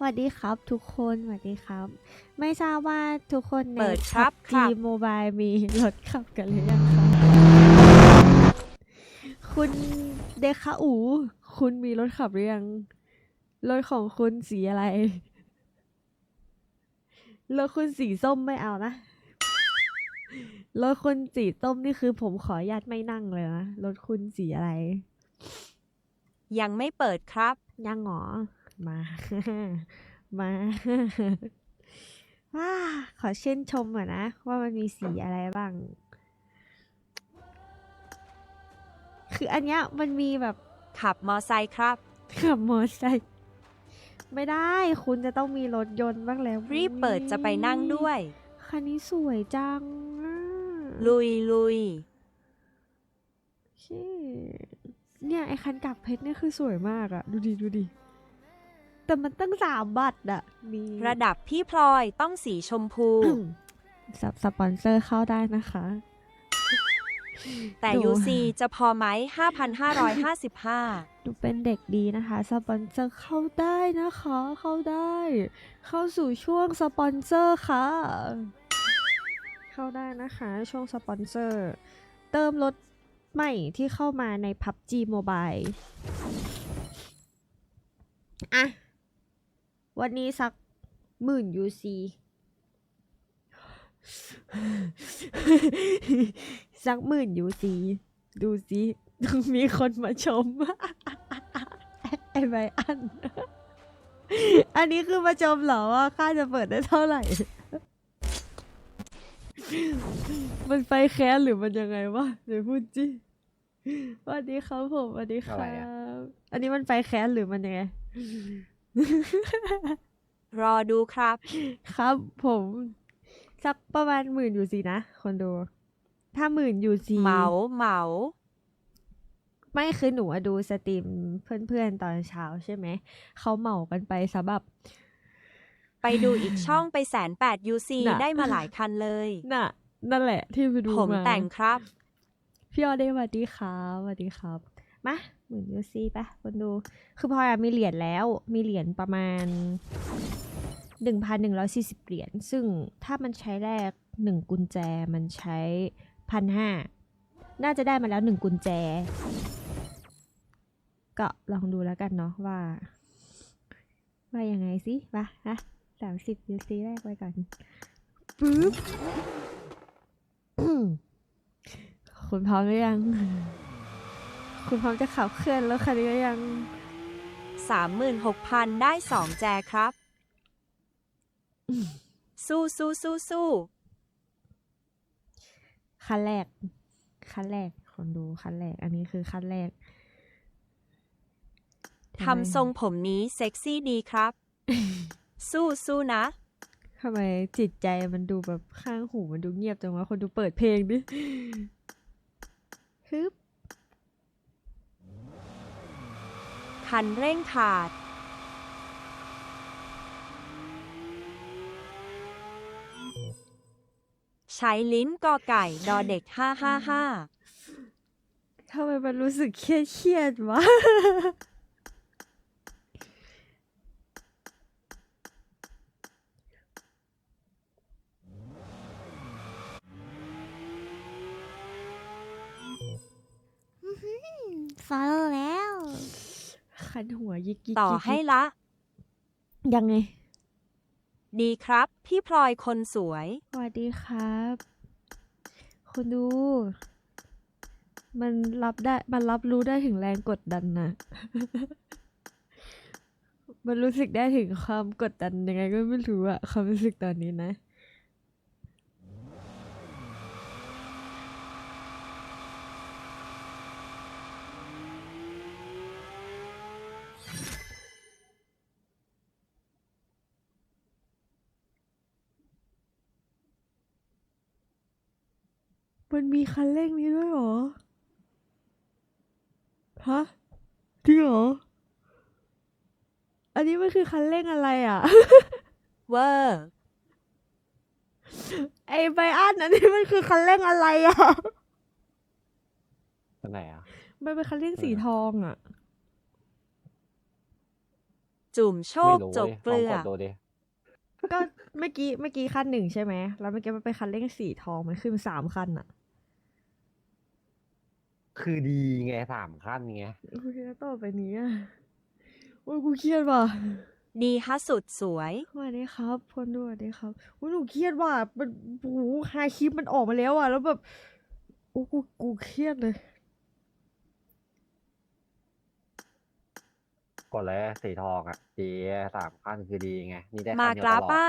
สวัสดีครับทุกคนสวัสดีครับ ไม่ทราบว่าทุกคนในเปิดครับจีครับโมบายมีรถขับกันหรือยังครับคุณเดคาอูคุณมีรถขับหรือยังรถของคุณสีอะไรรถคุณสีส้มไม่เอานะรถคุณสีส้มนี่คือ ผมขออนุญาตไม่นั่งเลยนะรถคุณสีอะไร ยังไม่เปิดครับ ยังเหรอ มา มาว้าขอชื่นชมหน่อยนะ ว่ามันมีสีอะไรบ้าง คืออันเนี้ยมันมีแบบขับมอไซค์ครับ ขับมอเตอร์ไซค์ไม่ได้คุณจะต้องมีรถยนต์บ้างแล้วรีบเปิดจะไปนั่งด้วย คันนี้สวยจังอะลุยลุยเชี่ยเนี่ย ไอคันกับเพชรเนี่ยคือสวยมากอะดูดิ ดูดิ แต่มันตั้งสามบัตรอะมีระดับพี่พลอยต้องสีชมพูสับสปอนเซอร์เข้าได้นะคะ แต่ดู UC จะพอไหม5,555ดูเป็นเด็กดีนะคะ สปอนเซอร์เข้าได้นะคะ เข้าได้ เข้าสู่ช่วงสปอนเซอร์ค่ะ เข้าได้นะคะ ช่วงสปอนเซอร์ เติมรถใหม่ที่เข้ามาใน PUBG Mobile อะ วันนี้สักหมื่น UC สักหมื่น UC ดูสิมีคนมาชม ไอ้ใบอัน อันนี้คือมาชมเหรอว่าค่าจะเปิดได้เท่าไหร่ มันไฟแค้นหรือมันยังไงวะเดี๋ยวพูดจิสวัสดีครับผมสวัสดีคอะรัไรอะบอันนี้มันไฟแค้นหรือมันยังไง รอดูครับ ครับ ผมสักประมาณหมื่นอยู่สินะคนดู ถ้าหมื่นอยู่สิเหมาเหมาไม่คือหนูอะดูสตรีมเพื่อนๆตอนเช้าใช่ไหม เขาเหมากันไปสำหรับ ไปดูอีกช่องไปแสนแปด UC น่ะได้มาหลายคันเลย น่ะ นั่นแหละที่ไปดูผมมาแต่งครับ พี่ออเดย์สวัสดีครับสวัสดีครับ มาหมื่นยูซีปะคนดู คือพลอยมีเหรียญแล้ว มีเหรียญประมาณหนึ่งพันหนึ่งร้อยสี่สิบเหรียญ ซึ่งถ้ามันใช้แรกหนึ่งกุญแจมันใช้พันห้าน่าจะได้มาแล้วหนึ่งกุญแจ ก็ลองดูแล้วกันเนาะว่า ว่ายังไงสิมาฮะสามสิบยูซีแรกไปก่อนปึ๊บคุณพร้อมหรือยัง คุณพร้อมจะขับเคลื่อนแล้วคันนี้หรือยัง 36,000 ได้ 2 แจครับ สู้สู้สู้สู้คันแรกคันแรก คนดูคันแรก อันนี้คือคันแรกทำทรงผมนี้เซ็กซี่ดีครับ สู้สู้นะทำไมจิตใจมันดูแบบข้างหูมันดูเงียบจังวะคนดูเปิดเพลงดิฮึบ คันเร่งขาด ใช้ลิ้นกอไก่ ดอเด็ก 555 ทำไมมันรู้สึกเครียดเครียดๆวะ ฟอลโล่แล้ว คันหัวยิกยิกต่อยิกให้ยิกละ ยังไง ดีครับ พี่พลอยคนสวย สวัสดีครับ คุณดู มันรับได้ มันรับรู้ได้ถึงแรงกดดันนะมันรู้สึกได้ถึงความกดดันยังไงก็ไม่รู้อะความรู้สึกตอนนี้นะ มันมีคันเร่งนี้ด้วยเหรอ ฮะ จริงเหรอ อันนี้มันคือคันเร่งอะไรอะ เวอร์ไอ้ไบอันอันนี้มันคือคันเร่งอะไรอะตัวไหนอะ มันเป็นคันเร่งสีทองอะ จุ่มโชไม่ครู้จบดิเกลือลองกดดูดิก็เมื่อกี้เมื่อกี้คันหนึ่งใช่ไหม แล้วเมื่อกี้มันเป็นคันเร่งสีทอง มันขึ้นสามคันอะ คือดีไงสามขั้นไงโอเคแล้วต่อไปนี้อะโอ้ยกูเครียดว่ะดีฮะสุดสวย สวัสดีครับคนดูสวัสดีครับโอ้ยหนูเครียดว่ะมันโอ้โหไฮคลิปมันออกมาแล้วอะ แล้วแบบโอ้กูกูเครียดเลย กดเลยสีทองอะดีสามขั้นคือดีไงนี่ได้มาขั้นเดียวกราตลอดป้า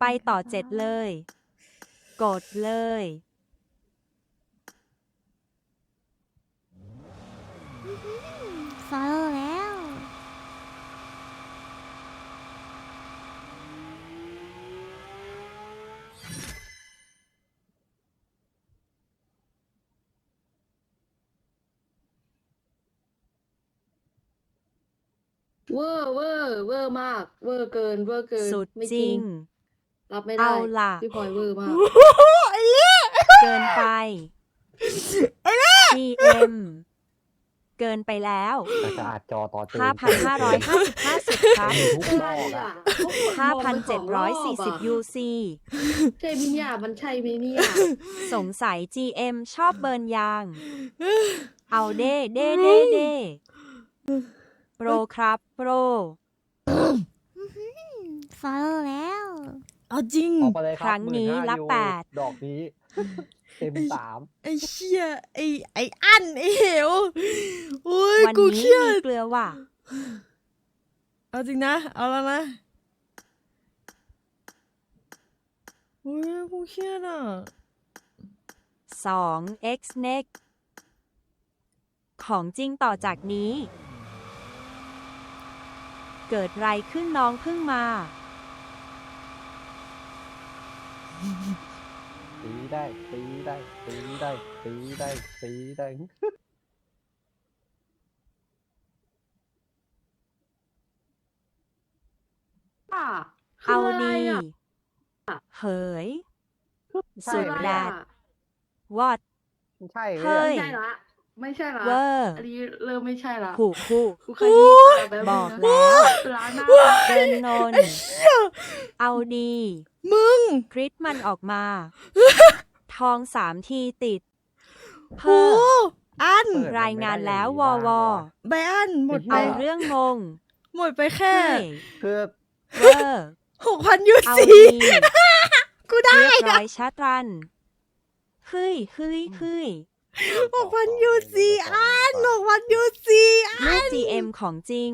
ไปต่อเจ็ดเลย กดเลย ฟอลแล้ว เวอร์เวอร์เวอร์มาก เวอร์เกิน เวอร์เกินสุดไม่จริง รับไม่ได้เอาล่ะ พี่พลอยเวอร์มาก เกินไป GM เกินไปแล้วแต่จะอาจจอตอนตื่น5,555สิบครับมีทุกอะรไรอบอะอะ5,740 UC ใช่มิเนี่ยมันใช่มิเนี่ยสงสัย GM ชอบเบิร์นยาง เอาเด้เด้เด้เด้โปรครับโปร ฟอลแล้ว เอาจริง ออกไปเลยคครั้รับงนี้15,000รับยูแปด ดอกนี้ เต็มสามไอ้เชี่ยไอ้ไอ้อันไอ้เหวโอ้ ยวันกูนี้เครียมีด เกลือว่ะ เอาจริงนะ เอาแล้วนะโอ้ยกูเครียดอะ 2 x next ของจริงต่อจากนี้ เกิดไรขึ้นน้องเพิ่งมา ตีได้ตีได้ตีได้ตีได้ตีได้ อะเอาคืะไรดีอะเฮ้ยใช่สุดอะไรแดอะด what ใช่ไหมเฮ้ย ไม่ใช่ละ ไม่ใช่ละเวอร์อันนี้เริ่มไม่ใช่ละผูกคู่ กูเคยได้ยินมาแบบบอกนี้แล้ว นะร้านหน้าเดินนนเอาดีมึงคริสมันออกมา ทองสามทีติดโอ้เพิ่มอัน เปิดรายงานแล้ววมัอนวไม่อได้ใบอันหมดไปเอาเรื่องงงหมดไปแค่ เฮ้ย คือ เวอร์หกพันยูเอาซี ดีกูได้ เรียบร้อยชัดรันเฮ้ยเฮ้ยเฮ้ยหกพันยูซีอันหกพันยูซีอันลูก GM ของจริง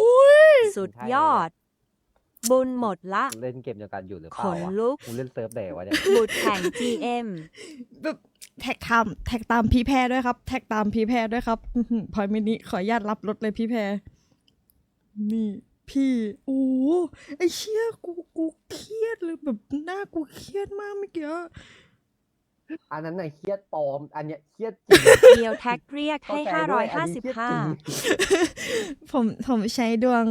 อุ้ย สุดยอด บุญหมดละ เล่นเกมเดียวกันอยู่หรือเปขล่านวะลุก กูเล่นเซิร์ฟแดวะเนี่ย บุตรแข่ง GM แบบแท็กทำแท็กตามพี่แพรด้วยครับ แท็กตามพี่แพรด้วยครับอื้อหือพลอยมินิขออนุญาตรับรถเลยพี่แพรนี่ พี่โอ้โหไอเชี่ยกูกูเครียดเลยแบบหน้ากูเครียดมากเมื่อกี้อันนั้นน่ะเครียดปลอม อันเนี้ยเครียดจริงเดียวแท็กเรียกให้เข้ใจด้วยอันนี้เครียดจริง555ผมผมใช้ดวง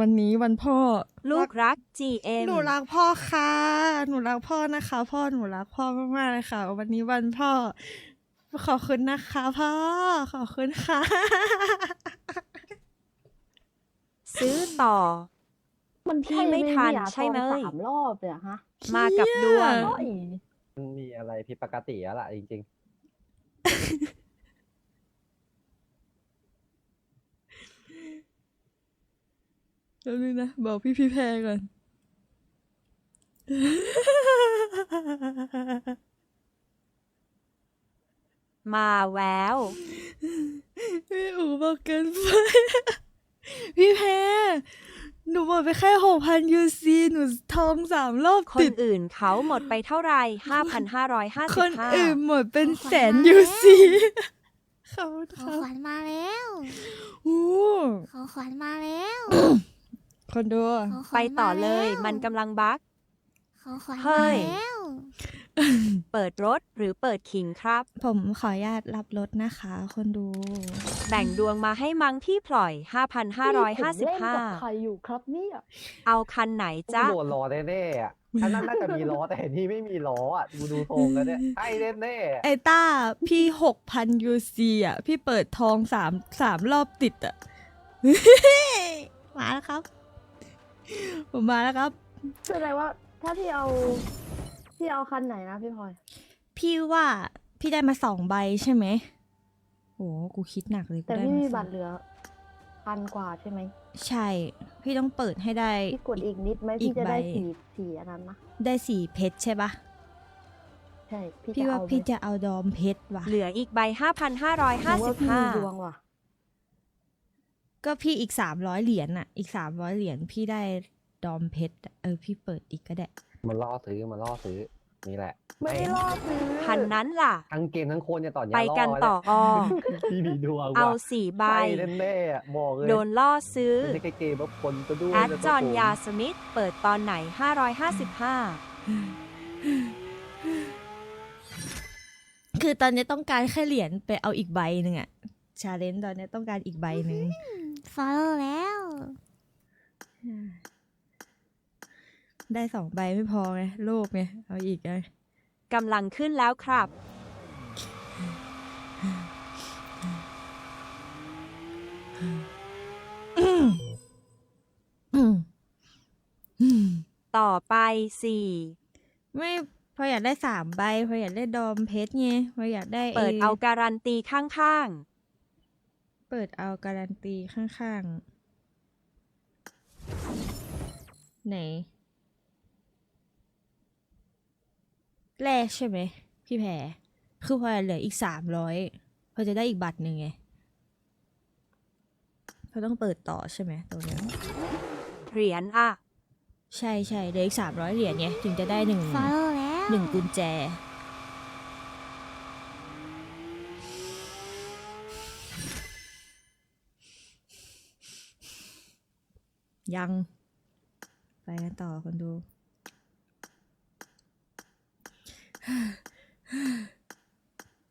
วันนี้วันพ่อ ลูกรัก GM หนูรักพ่อค่ะ หนูรักพ่อนะคะ พ่อหนูรักพ่อมากๆเลยค่ะ วันนี้วันพ่อ ขอบคุณนะคะพ่อ ขอบคุณค่ะ ซื้อต่อ มันพี่ไม่ทันใช่ไหมทองสามรอบเนี่ยฮะมากับดวงเหี้ยโอ้ยมันมีอะไรผิดปกติแล้วล่ะจริงแล้วนึงนะบอกพี่พี่แพรก่อน มาแวว พี่อูบอกเกินไป พี่แพรหนูหมดไปแค่หกพันยูซีหนูทองสามรอบคนติดอื่นเขาหมดไปเท่าไหร่คนอื่น5,555หมดเป็นแสนขอบคุณมากยูซีขอบคุณขคองรับขวัญมาแล้วโอ้ของขวัญมาแล้วคนดู ของขวัญไปต่อเลยาแวมันกำลังบัก ของขวัญเฮ้มาย แล้ว เปิดรถหรือเปิดขิงครับ ผมขออนุญาตรับรถนะคะ คนดู แบ่งดวงมาให้มังที่ปล่อยนี่ผมเล่นกับใคร5,555 อยู่ครับเนี่ยเอาคันไหนๆจ๊ะกูโดนล้อแน่ๆอะอันนั้นน่าจะมีล้อแต่อันนี่ไม่มีล้ออะกูดูทรงแล้วเนี่ยใช่แน่ๆไอต้าพี่หกพันยูซีอะ พี่เปิดทองสามสามรอบติดอะ มาแล้วครับ ผมมาแล้วครับ แสดงว่าถ้าพี่เอา พี่เอาคันไหนนะพี่พลอย พี่ว่าพี่ได้มาสองใบใช่ไหมโอ้กูคิดหนักเลยกูแต่ได้พี่มีสองบัตรเหลือพันกว่าใช่ไหมใช่ พี่ต้องเปิดให้ได้ พี่กดอีกนิดไหมอีพี่กจะได้ใบ สีสีอันนั้นนะได้สี่เพชรใช่ปะใช่พี่พี่จะว่าเอาไหมพี่จะเอาดอมเพชรว่ะเหลืออีกใบ หนูว่าพี่มีดวง5,555 ว่ะก็พี่อีกสามร้อยเหรียญน่ะ อีกสามร้อยเหรียญพี่ได้ดอมเพชรอะเออพี่เปิดอีกก็ได้ มันล่อซื้อมันล่อซื้อนี่แหละไม่ได้รอดซื้อพันนั้นล่ะ ทั้งเกมทั้งโคนจะต่อยาไปกันล่ต่อแล้วอพี่มีดวงเอาว่ะสี่ใบใช่แน่ๆอะบอกเลยโดนล่อซื้อไม่ใช่แค่เกมว่าคนก็ด้วยแอดแล้วก็จอห์นผมยาสมิธเปิดตอนไหน 555 คือตอนนี้ต้องการแค่เหรียญไปเอาอีกใบหนึ่งอะชาเลนจ์ตอนนี้ต้องการอีกใบหนึ่งฟอลโล่แล้ว ได้สองใบไม่พอไงโลภไงเอาอีกไงกำลังขึ้นแล้วครับอืมอืมต่อไปสี่ไม่พออยากได้สามใบพออยากได้ดอมเพชรไงพออยากได้เปิดเอาการันตีข้างเปิดเอาการันตีข้างๆ ไหน แรกใช่ไหมพี่แพรคือพอเหลืออีกสามร้อยพอจะได้อีกบัตรหนึ่งไงเขาต้องเปิดต่อใช่ไหมตรงเนี้ยๆเหรียญอะ ใช่ใช่เหลืออีกสามร้อยเหรียญไงถึงจะได้หนึ่งฟอลโล่แล้วหนึ่งกุญแจ ยัง ไปกันต่อคนดู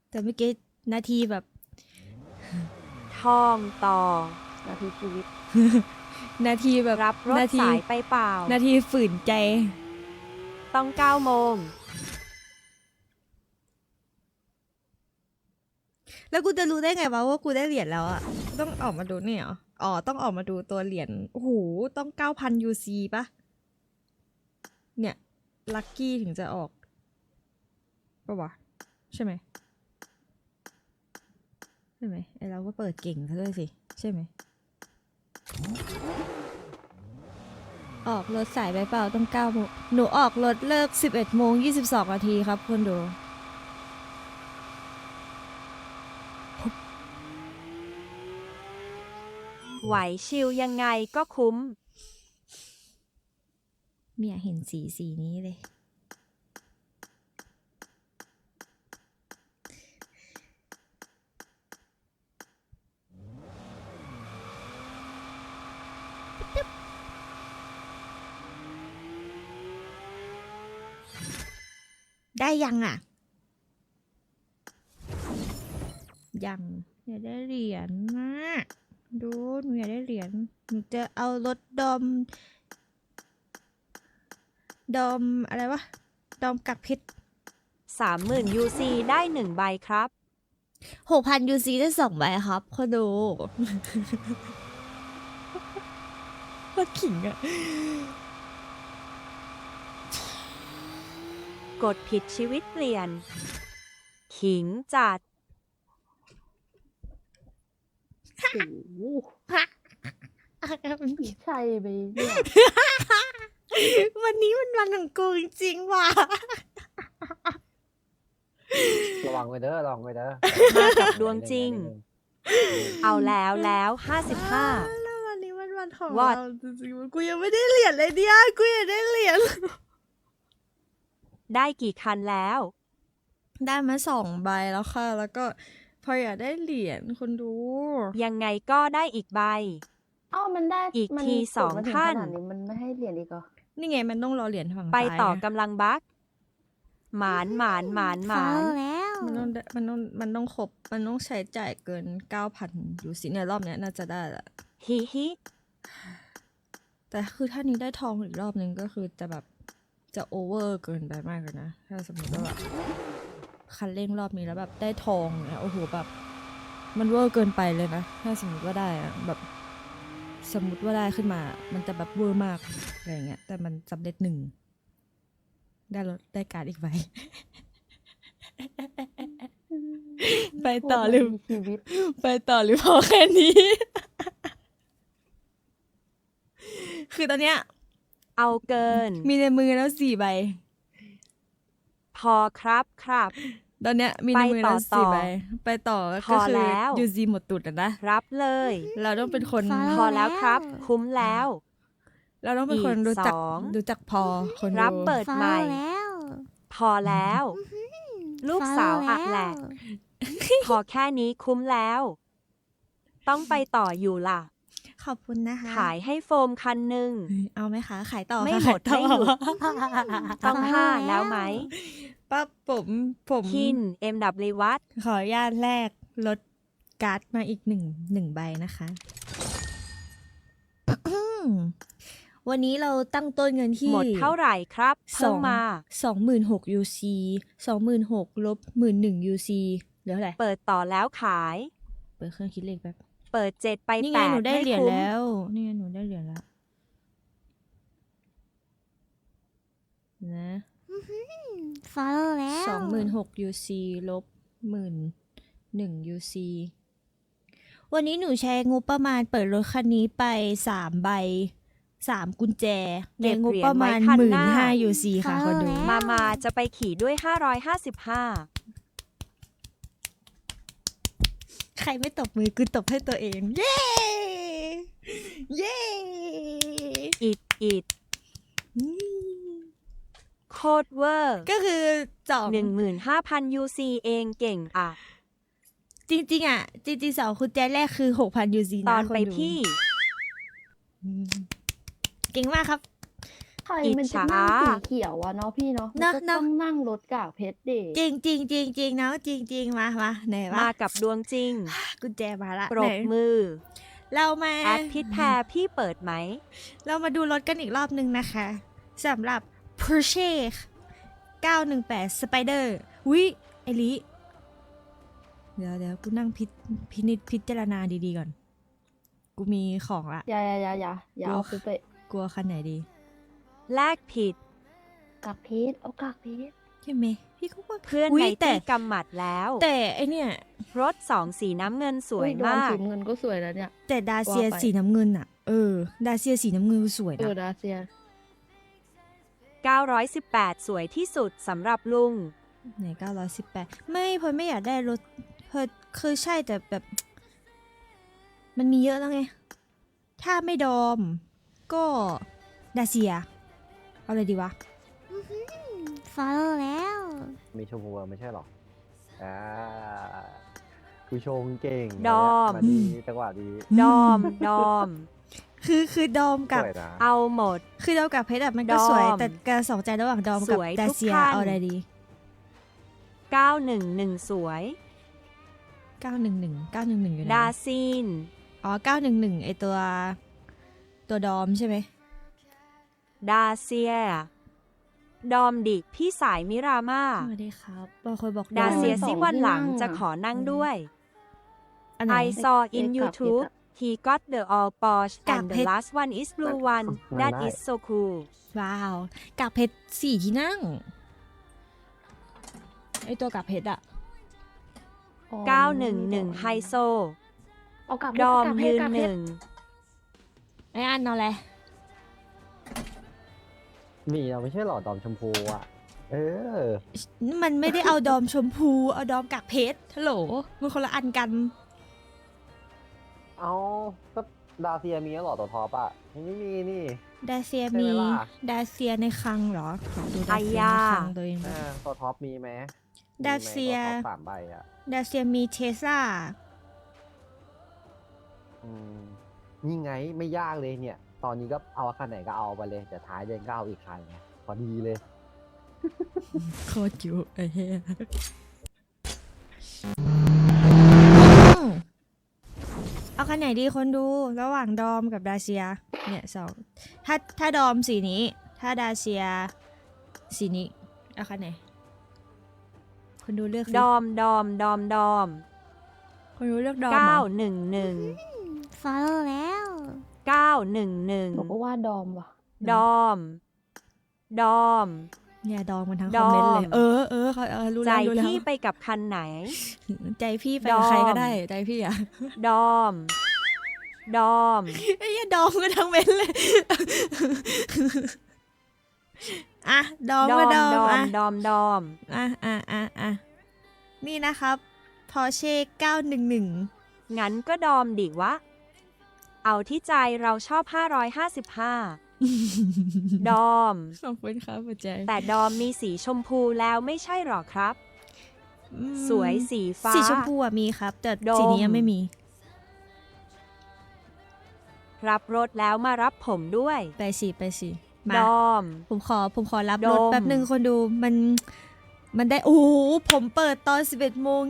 แต่เมื่อกี้นาทีแบบทองต่อนาทีชีวิต นาทีแบบรับรถนาทีสายไปเปล่า นาทีฝืนใจ ต้อง9โมง แล้วกูจะรู้ได้ไงวะว่ากูได้เหรียญแล้วอะต้องออกมาดูเนี่ยเหรออ๋อต้องออกมาดูตัวเหรียญโอ้โหต้องเก้าพันยูซีปะเนี่ยลัคกี้ถึงจะออก ปะวะใช่ไหมใช่ไหมไอเราก็เปิดเก่งซะด้วยสิใช่ไหมออกรถสายไปเปล่าต้องเก้าโมงหนูออกรถเลิกสิบเอ็ดโมงยี่สิบสองนาทีครับคุณดูไหวชิลยังไงก็คุ้มไม่อยากเห็นสีสีนี้เลย ได้ยังอะ ยังอยากได้เหรียญนะดูหนูอยากได้เหรียญหนูจะเอารถดอม ดอมอะไรวะ ดอมกักเพชร30,000 UC ได้1ใบครับ หกพันยูซีได้สองใบครับคนดูว่าขิงอะ กดผิดชีวิตเปลี่ยน ขิงจัด โอ้โหใช่ไปเนี่ยวันนี้มันวันของกูจริงๆว่ะ ระวังไว้เด้อระวังไว้เด้อมากับดวงจริง เอาแล้วแล้ว55แล้ววันนี้มันวันของ What? เราจริงๆกูยังไม่ได้เหรียญเลยเนี่ยกูอยากได้เหรียญ ได้กี่คันแล้ว ได้มาสองใบแล้วค่ะ แล้วก็พออยากได้เหรียญคนดู ยังไงก็ได้อีกใบเอ้ามันได้อีกมันทีกดสองมถึท่านขนาดนี้มันไม่ให้เหรียญอีกเหรอนี่ไงมันต้องรอเหรียญฝั่งไปซ้ายต่อไงกำลังบักหมานหมานหมานหฟอลมานโล่แล้วมันต้องได้มันต้องมันต้องครบมันต้องใช้จ่ายเกินเก้าพันยูซีเนี่ยรอบเนี้ยน่าจะได้ละฮิฮิแต่คือถ้านี้ได้ทองอีกรอบนึงก็คือจะแบบ จะโอเวอร์เกินไปมากเลยนะ ถ้าสมมติว่าแบบคันเร่งรอบนี้แล้วแบบได้ทองเนี่ยโอ้โหแบบ มันเวอร์เกินไปเลยนะ ถ้าสมมติว่าได้อะแบบสมมติว่าได้ขึ้นมา มันจะแบบเวอร์มากอะไรอย่างเงี้ย แต่มันสำเร็จหนึ่ง ได้รถได้การดอีกใบไปต่อหรือโคตมีชีวิต ไปต่อหรือพอแค่นี้ คือตอนเนี้ย เอาเกิน มีในมือแล้วสี่ใบ พอครับครับ ตอนเนี้ยมีในมือแล้วไปต่อสี่ต่อใบ ไปต่อพก็อคือแล้วยูซีหมดตุดอะนะรับเลย เราต้องเป็นคนฟ้าพอแล้วครับ คุ้มแล้ว เราต้องเป็นคนอีกรู้จักสองรู้จักพอคนรับดูเปิดฟอลใหม่โล่แล้วพอแล้ว ลูกสาวอะแหลกพอแค่นี้คุ้มแล้ว ต้องไปต่ออยู่ล่ะ ขอบคุณนะคะ ขายให้โฟมคันหนึ่งเฮ้ยเอาไหมคะ ขายต่อไม่ค่ะหมดขายต่อไม่หยุดต้องห้าแล้วไหมปั๊บผมผมคิน MW วัดขออนุญาตแลกลดการ์ดมาอีกหนึ่งหนึ่งใบนะคะ วันนี้เราตั้งต้นเงินที่ หมดเท่าไหร่ครับเพิ่มมาสองหมื่นหก UC สองหมื่นหกลบหมื่นหนึ่ง UC เหลือเท่าไหร่เปิดต่อแล้วขาย เปิดเครื่องคิดเลขแป๊บ เปิดเจ็ดไปนี่แปไงดหนูได้ไม่เหรียญคุ้มแล้ว นี่ไงหนูได้เหรียญแล้วนะฟอลโล่แล้วสองหมื่นหก UC ลบหมื่นหนึ่ง UC วันนี้หนูใช้งบประมาณเปิดรถคันนี้ไปสามใบสามกุญแจในงบประมาณหมื่นห้า UC ค่ะคนดู มามาจะไปขี่ด้วย 555 ใครไม่ตบมือกูตบให้ตัวเอง เย้ เย้อิดอิดอืมโคตรเวอร์ก็คือสอง15,000 UC เองเก่งอะ จริง ๆ อะ จริงๆสองคุณแจแรกคือหกพันยูซีตนะอนคนไปดูที่ อืมเก่งมากครับ ใครอิจมันจะฉานั่งสีเขียววะเนาะพี่เนาะมันเนอะก็เนอะต้องนั่งรถกากเพชรเด็จริงจริงจริงจริงๆเนาะจริงจริงๆมามาไหนวะมากับดวงจริง กุญแจมาละปรบไหนมือเรามาแอดพิษแพรพี่เปิดไหม เรามาดูรถกันอีกรอบหนึ่งนะคะสำหรับ Porsche 918 Spider วิไอลิเดี๋ยวเดี๋ยวกูนั่งพิพินิจพิจารณาดีๆก่อน กูมีของละ อย่าอย่าอย่าอย่าอย่าเอาไปไปกลัวคันไหนดี แลกผิดกากเพชรเอากากเพชรใช่ไหมพี่ก็ว่าเพื่อนอุ๊ยในแต่ที่กำหมัดแล้ว แต่ไอเนี่ย รถสองสีน้ำเงินสวยอุ๊โดนมาก สีเงินก็สวยแล้วเนี่ย แต่ดาเซียว่าไป สีน้ำเงินอะเออ ดาเซียสีน้ำเงินสวยเอนะ อดาเซีย 918 สวยที่สุดสำหรับลุง ไหนเก้าร้อยสิบแปดไม่เพอไม่อยากได้รถเพอคือใช่แต่แบบ มันมีเยอะแล้วไง ถ้าไม่ดอม ก็ดาเซีย เอาอะไรดีวะ ฟอลโล่แล้ว มีชมพูอะไม่ใช่หรอ อ่าคือชงเก่งดอมมาดีจังหวะดีดอม ดอม คือคือดอมกับ สวยนะเอาหมด คือดอมกับเพชรอะมันก็ดอมสวยแต่การสองใจระหว่างดอมกับสวยดาทุกเซียคันเอาอะไรดี911 สวย เก้าหนึ่งหนึ่งเก้าหนึ่งหนึ่งอยู่ไหนดาซิน อ๋อเก้าหนึ่งหนึ่งไอตัว ตัวดอมใช่ไหม ดาเซีย ดอมดิพี่สายมิรามา สวัสดีครับบางคนบอกดาเซียสองซิวันหลังที่นั่งจะอะขอนั่งด้วย อันไหน I saw in ไอ้กากเพชร YouTube อะ he got the all Porsche กาก and เพ the ชร last one is blue one that is so cool ว้าวกากเพชรสี่ที่นั่งไอตัวกากเพชรอะอ๋อ911ไฮโซ เอากากเพดชรอมกากเพยืชรนกากหเพชรนึ่งไออันเอาอะ ไรมีเราไม่ใช่หรอดอมชมพูอะ เออ มันไม่ได้เอาดอมชมพู เอาดอมกากเพชรฮัลโหลมันคนละอันกัน เอาก็ดาเซียมีแล้วเหรอตัวท็อปอะยังไม่มีนี่ ดาเซียใช่ไหมมีล่ะ ดาเซียในคลังเหรอขอดูดาไอ้เซียยาในคลังตัวเองเออตัวท็อปมีไหมดาเซีย มีไหมตัวท็อปสามใบอะ ดาเซียมีเทสลาอืมนี่ไงไม่ยากเลยเนี่ย ตอนนี้ก็เอาคันไหนก็เอาไปเลยแต่ท้ายเดือนก็เอาอีกคันไงพอดีเลย โคตรจุไอ้เหี้ยเอาคันไหนดีคนดูระหว่างดอมกับดาเซีย เนี่ยสองถ้าถ้าดอมสีนี้ ถ้าดาเซียสีนี้ เอาคันไหน คนดูเลือกสิดอม ดอม ดอม ดอมคนดูเลือกดอมเหรอ911ฟอลโล่แล้ว 911บอกว่าว่าดอมว่ะ ดอม ดอม เนี่ยดองมันทั้งดคอมอมเมนต์เลย เออเออเขาเออรู้ใจแล้วรู้แล้วพี่ไปกับคันไหน ใจพี่ไปกับใครก็ได้ ใจพี่อะดอม ดอมไอ้เหี้ยดองก็ทั้งเม้นเลย อะ ดองดอก็มดองดอมอะดอมดอมอะอะอะอะนี่นะครับพอเช่เก้าหนึ่งหนึ่งงั้นก็ดอมดิวะ เอาที่ใจเราชอบ 555 ดอม ขอบคุณครับหัวใจแต่ดอมมีสีชมพูแล้วไม่ใช่หรอครับ อืมสวยสีฟ้า สีชมพูอะมีครับ แต่ดม สีนี้ยังไม่มี รับรถแล้วมารับผมด้วย ไปสิไปสิมา ดอม ผมขอผมขอรับดรถมแป๊บหนึ่งคนดูมัน มันได้ โอ้โห ผมเปิดตอน 11โมง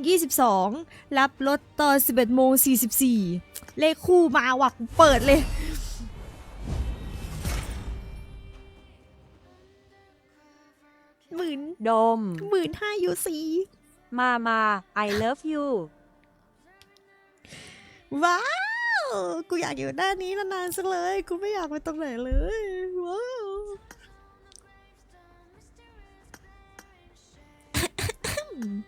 22 รับรถตอน 11โมง44 เลขคู่มาว่ะกูเปิดเลย หมื่นดม หมื่นห้ายูซีมามา I love you ว้าว กูอยากอยู่ด้านนี้นานๆสักเลย กูไม่อยากไปตรงไหนเลย Mm.